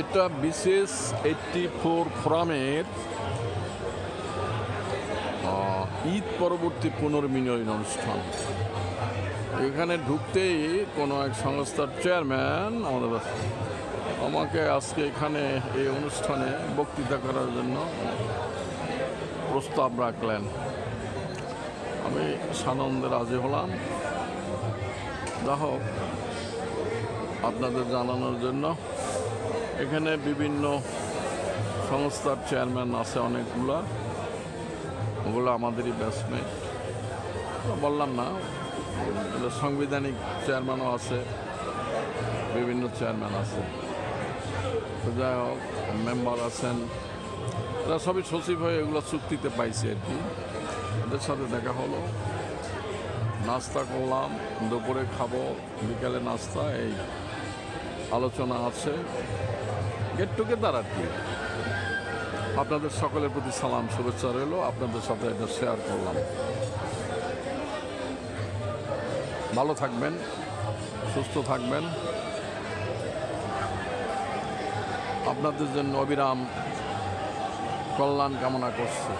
এটা বিশেষ eighty four ফোরামের ঈদ পরবর্তী পুনর্মিলন অনুষ্ঠান। এখানে ঢুকতেই কোনো এক সংস্থার চেয়ারম্যান আমাদের আমাকে আজকে এখানে এই অনুষ্ঠানে বক্তৃতা করার জন্য প্রস্তাব রাখলেন। আমি সানন্দে রাজি হলাম। যা হোক, আপনাদের জানানোর জন্য এখানে বিভিন্ন সংস্থার চেয়ারম্যান আছে অনেকগুলা। ওগুলো আমাদেরই ব্যাটসম্যান বললাম না সাংবিধানিক চেয়ারম্যানও আছে, বিভিন্ন চেয়ারম্যান আছে। যাই হোক মেম্বার আছেন। এরা সবই সচিব হয়ে এগুলো চুক্তিতে পাইছে আর কি। ওদের সাথে দেখা হলো। নাস্তা করলাম, দুপুরে খাব, বিকালে নাস্তা, এই। আলোচনা আছে। গেট টুগেদার আর কি। আপনাদের সকলের প্রতি সালাম, শুভেচ্ছা রইল। আপনাদের সাথে এটা শেয়ার করলাম। ভালো থাকবেন, সুস্থ থাকবেন। আপনাদের জন্য অবিরাম কল্যাণ কামনা করছি।